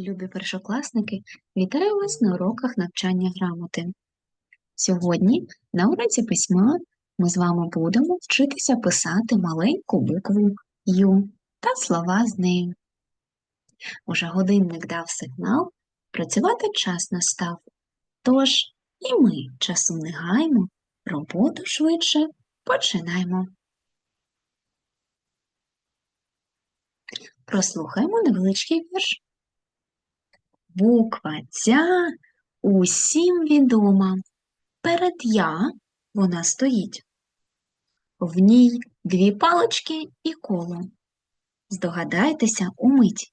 Любі першокласники, вітаю вас на уроках навчання грамоти. Сьогодні на уроці письма ми з вами будемо вчитися писати маленьку букву Ю та слова з нею. Уже годинник дав сигнал, працювати час настав. Тож і ми часу не гаємо, роботу швидше починаємо. Прослухаємо невеличкий вірш. Буква ця усім відома. Перед я вона стоїть. В ній дві палички і коло. Здогадайтеся умить.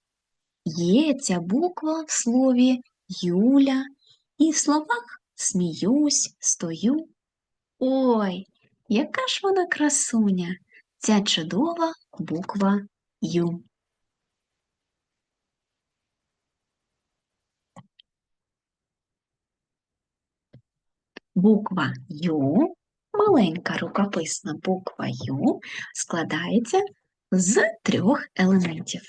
Є ця буква в слові Юля, і в словах сміюсь, стою. Ой, яка ж вона красуня, ця чудова буква Ю. Буква Ю, маленька рукописна буква Ю, складається з трьох елементів.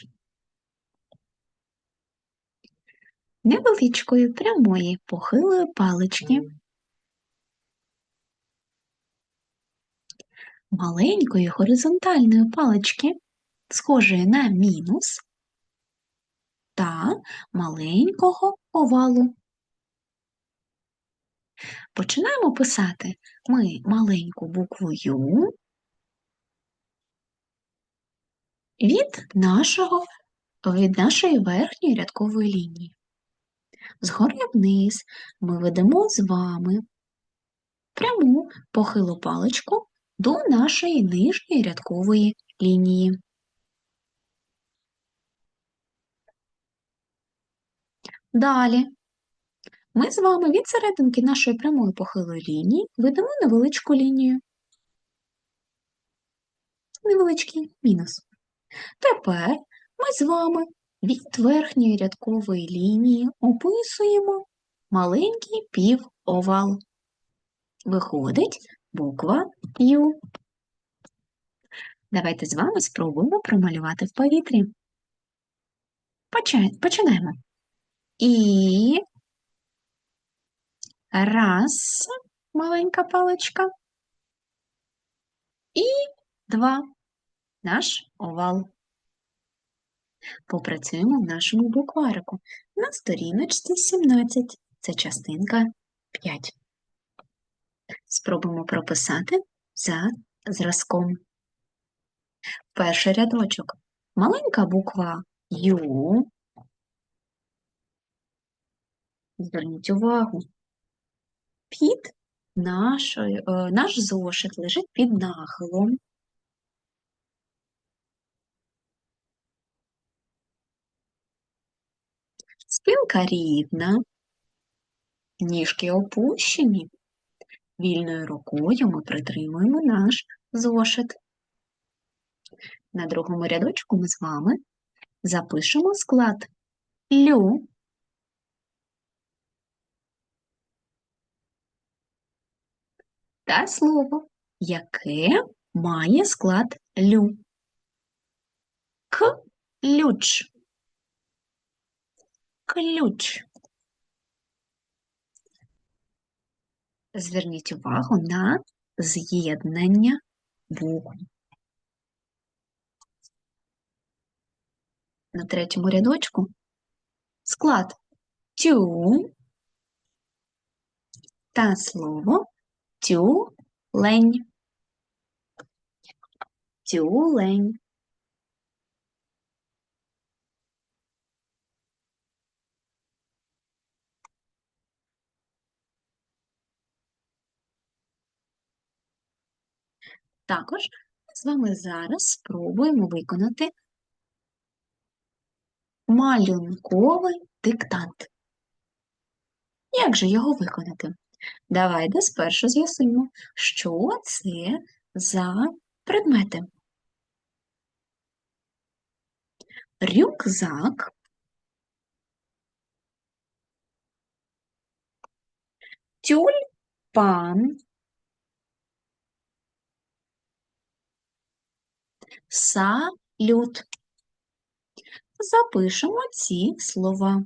Невеличкої прямої похилої палички, маленької горизонтальної палички, схожої на мінус, та маленького овалу. Починаємо писати ми маленьку букву Ю від, нашого, від нашої верхньої рядкової лінії. Згори вниз ми ведемо з вами пряму похилу паличку до нашої нижньої рядкової лінії. Далі ми з вами від серединки нашої прямої похилої лінії ведемо невеличку лінію. Невеличкий мінус. Тепер ми з вами від верхньої рядкової лінії описуємо маленький півовал. Виходить буква Ю. Давайте з вами спробуємо промалювати в повітрі. Починаємо. І Раз, маленька паличка. І два наш овал. Попрацюємо в нашому букварику на сторіночці 17. Це частинка 5. Спробуємо прописати за зразком. Перший рядочок. Маленька буква Ю. Зверніть увагу, під нашою, е, наш зошит лежить під нахилом. Спинка рівна, ніжки опущені. Вільною рукою ми притримуємо наш зошит. На другому рядочку ми з вами запишемо склад лю та слово, яке має склад лю. Ключ. Ключ. Зверніть увагу на з'єднання букв. На третьому рядочку склад тю та слово Тюлень. Тюлень. Також ми з вами зараз спробуємо виконати малюнковий диктант. Як же його виконати? Давайте спершу з'ясуємо, що це за предмети. Рюкзак, тюльпан, салют. запишемо ці слова.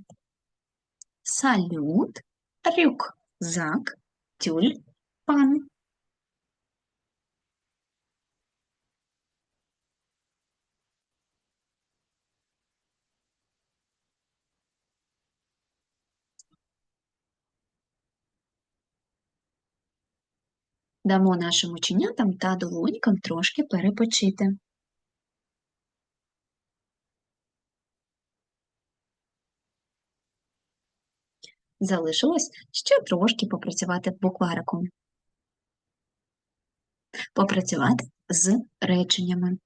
Салют, рюкзак, тюльпан. Дамо нашим ученятам та долонькам трошки перепочити. Залишилось ще трошки попрацювати буквариком. Попрацювати з реченнями.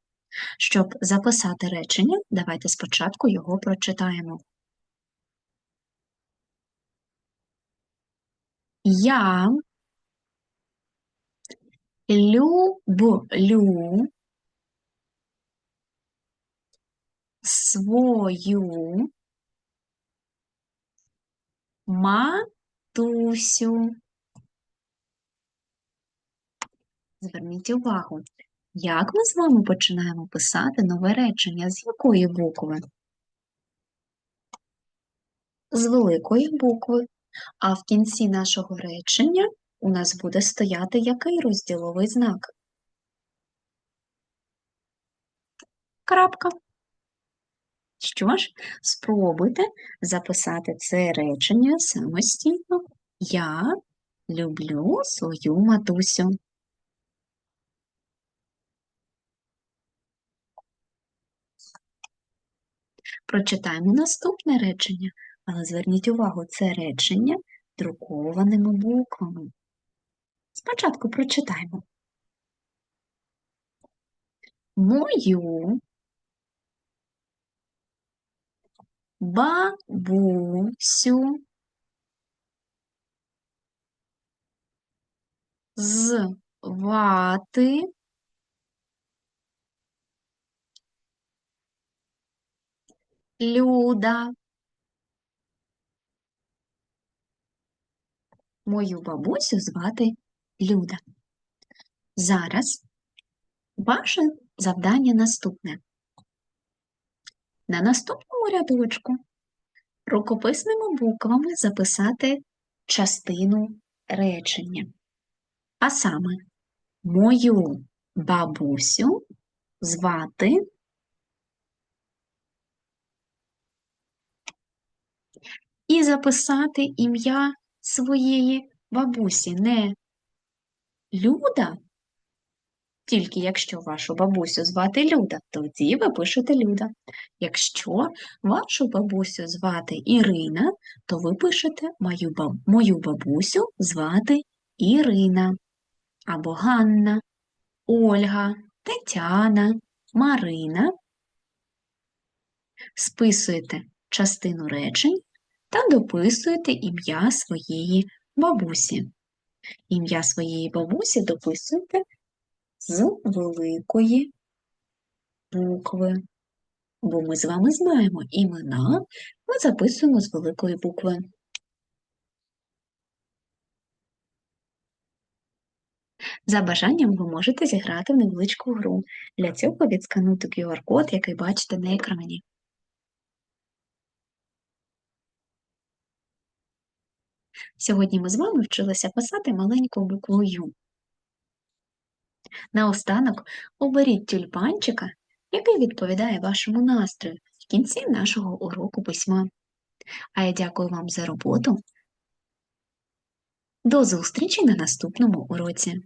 Щоб записати речення, давайте спочатку його прочитаємо. Я люблю свою матусю. Зверніть увагу, як ми з вами починаємо писати нове речення, з якої букви? З великої букви. А в кінці нашого речення у нас буде стояти який розділовий знак? Крапка. Що ж, спробуйте записати це речення самостійно. Я люблю свою матусю. Прочитаємо наступне речення, але зверніть увагу, це речення друкованими буквами. Спочатку прочитаємо. Мою бабусю звати Люда. Мою бабусю звати Люда. Зараз ваше завдання наступне. На наступному рядочку рукописними буквами записати частину речення. А саме, мою бабусю звати і записати ім'я своєї бабусі не Люда, тільки якщо вашу бабусю звати Люда, тоді ви пишете Люда. Якщо вашу бабусю звати Ірина, то ви пишете мою, баб... мою бабусю звати Ірина або Ганна, Ольга, Тетяна, Марина. Списуєте частину речень та дописуєте ім'я своєї бабусі. Ім'я своєї бабусі дописуєте з великої букви. Бо ми з вами знаємо імена, ми записуємо з великої букви. За бажанням ви можете зіграти в невеличку гру. Для цього відскануйте QR-код, який бачите на екрані. Сьогодні ми з вами вчилися писати маленьку букву Ю. Наостанок оберіть тюльпанчика, який відповідає вашому настрою в кінці нашого уроку письма. А я дякую вам за роботу. До зустрічі на наступному уроці!